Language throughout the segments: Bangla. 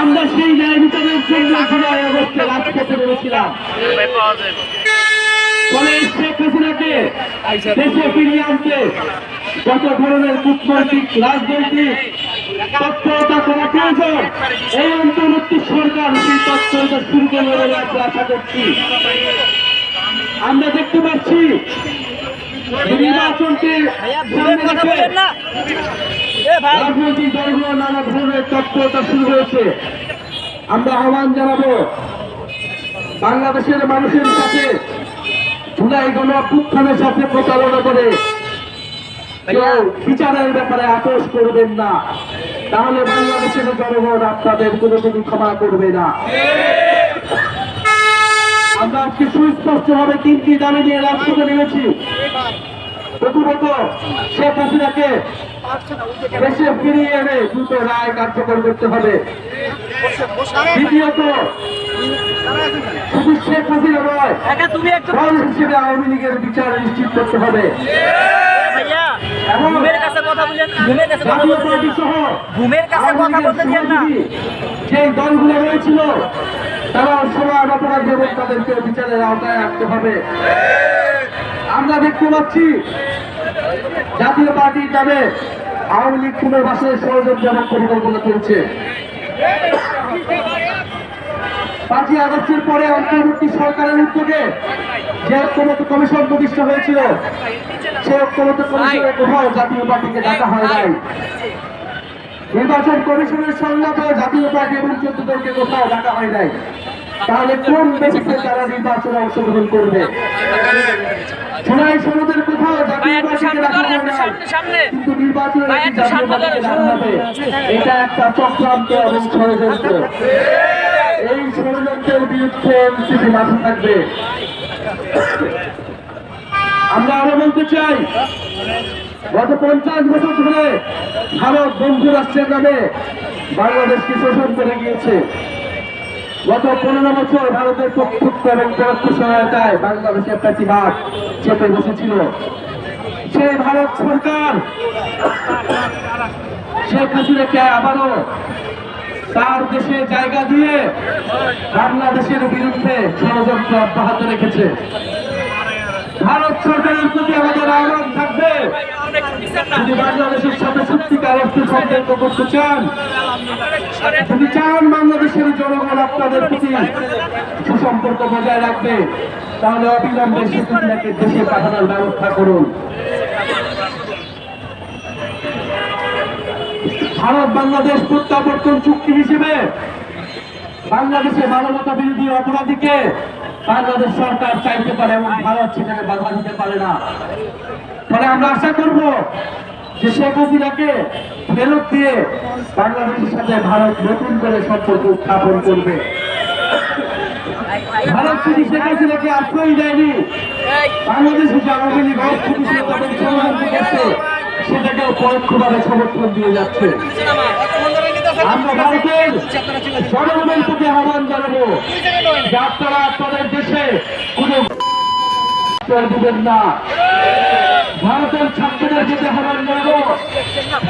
আমরা সেই ন্যায় বিচারের জন্য ফলে শেখ হাসিনাকে দেশে ফিরিয়ে আনতে যত ধরনের কূটনৈতিক, রাজনৈতিক করছি। আমরা দেখতে পাচ্ছি রাজনৈতিক দলগুলো নানা ধরনের তৎপরতা শুরু হয়েছে। আমরা আহ্বান জানাব বাংলাদেশের মানুষের সাথে জুলাই গণ অভ্যুত্থানের সাথে প্রচারণা করে। কেউ বিচারের ব্যাপারে আপোষ করবেন না। তাহলে বাংলাদেশের জনগণ আপনাদের কোনো দিন ক্ষমা করবে না। আমরা আজকে সুস্পষ্ট ভাবে তিনটি দাবি নিয়ে রাজপথে নেমেছি। প্রথমত শেখ হাসিনাকে দেশে ফিরিয়ে এনে দ্রুত রায় কার্যকর করতে হবে। দ্বিতীয়ত শুধু শেখ হাসিনা নয় তুমি একটু দল হিসেবে আওয়ামী লীগের বিচার নিশ্চিত করতে হবে। ভাইয়া ঘুমের কাছে কথা বলেন ঘুমের কাছে কথা বলতে ঘুমের কাছে কথা বলতে দিয়েন না। যে দলগুলো রয়েছিল তারা সবার অপরাধ এবং তাদেরকে বিচারের আওতায় আসতে হবে। আমরা দেখতে পাচ্ছি জাতীয় পার্টির নামে আওয়ামী লীগ পুনর্বাসে ষড়যন্ত্র এবং পরিকল্পনা চলছে। পাঁচই আগস্টের পরে অন্তর্বর্তী সরকারের উদ্যোগে যে ঐক্যমত কমিশন প্রতিষ্ঠা হয়েছিল সে ঐক্যমত কমিশনের কোথাও জাতীয় পার্টিকে ডাকা হয় নাই। নির্বাচন কমিশনের সংলাপে জাতীয় পার্টি এবং চোদ্দ দলকে কোথাও ডাকা হয় নাই। তাহলে কোন বেসিসে তারা নির্বাচনে অংশগ্রহণ করবে? সনদের কোথাও হয় কিন্তু হবে। এটা একটা চক্রান্ত এবং ষড়যন্ত্র। এই ষড়যন্ত্রের বিরুদ্ধে এনসিপি থাকবে। আমরা আরও বলতে চাই গত পঞ্চাশ বছর ধরে ভারত বন্ধু রাষ্ট্রের নামে বাংলাদেশকে শোষণ করে গিয়েছে। গত পনেরো বছর ভারতের প্রত্যক্ষ এবং পরোক্ষ সহায়তায় বাংলাদেশের প্রাচীবাদ চেপে বসেছিল। সেই ভারত সরকার, শেখ হাসিনাকে আবারও তার দেশে জায়গা দিয়ে বাংলাদেশের বিরুদ্ধে ষড়যন্ত্র অব্যাহত রেখেছে। ভারত সরকারের প্রতি আমাদের আহ্বান থাকবে সত্যিকার অর্থে চান চান বাংলাদেশের জনগণ আপনাদের প্রতি সুসম্পর্ক বজায় রাখবে। তাহলে অবিলম্বে দেশে পাঠানোর ব্যবস্থা করুন। ভারত বাংলাদেশ প্রত্যাবর্তন চুক্তি হিসেবে বাংলাদেশে মানবতা বিরোধী অপরাধীকে বাংলাদেশ সরকার চাইতে পারে এবং ভারত সেখানে বাধা দিতে পারে না। ফলে আমরা আশা করব যে শেখ হাসিনাকে ফেরত দিয়ে বাংলাদেশের সাথে ভারত নতুন করে সম্পর্ক স্থাপন করবে। ভারত শুধু শেখ হাসিনাকে আশ্রয় দেয়নি, বাংলাদেশে যে আওয়ামী লীগ সেটাকেও পরোক্ষভাবে সমর্থন দিয়ে যাচ্ছে। আমরা ভারতের জনগণের আহ্বান জানাব যে আপনারা আপনাদের দেশে কোনো না। ভারতের ছাত্রদের যেতে আহ্বান জানাব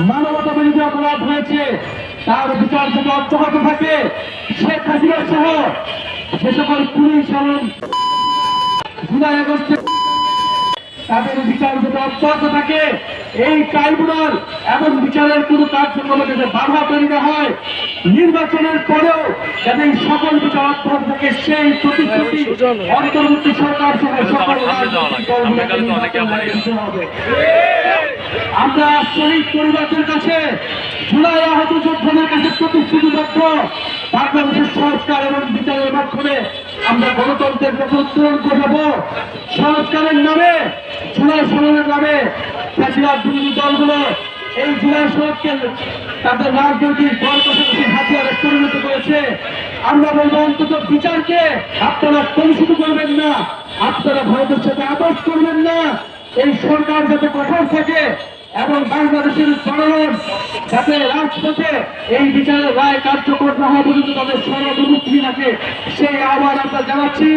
মানবতা বিরোধী অপরাধ হয়েছে তার বিচার যদি অব্যাহত থাকে শেখ হাসিনা সহ যে সকল পুলিশ এবং জুলাই আগস্টে তাদের বিচার যদি অব্যাহত থাকে এই ট্রাইব্যুনাল এবং বিচারের কোনো কার্যক্রমে যাতে বাধা তৈরি না হয় নির্বাচনের পরেও যাতে এই সকল বিচার অব্যাহত থাকে সেই প্রতিশ্রুতি অন্তর্বর্তী সরকার সহ সকল হবে। আমরা শহীদ পরিবারদের কাছে জুলাই আহত যোদ্ধাদের কাছে প্রতিশ্রুতিবদ্ধ। বাংলাদেশের সংস্কার এবং বিচারের মাধ্যমে আমরা গণতন্ত্রের উত্তরণ ঘটাবো সংস্কারের নামে, জুলাই সনদের নামে ফ্যাসিবাদ বিরোধী দলগুলো এই জুলাই সড়ককে তাদের রাজনৈতিক দল হাতিয়ারে পরিণত করেছে। আমরা বলব, অন্তত বিচারকে আপনারা কলুষিত করবেন না। আপনারা ভারতের সাথে আপোষ করবেন না। এই সরকার যাতে কঠোর থাকে এবং বাংলাদেশের জনগণ যাতে রাজপথে এই বিচারের রায় কার্যকর না হওয়া পর্যন্ত তাদের সর্বমুক্তি রাখে সেই আহ্বান আমরা জানাচ্ছি।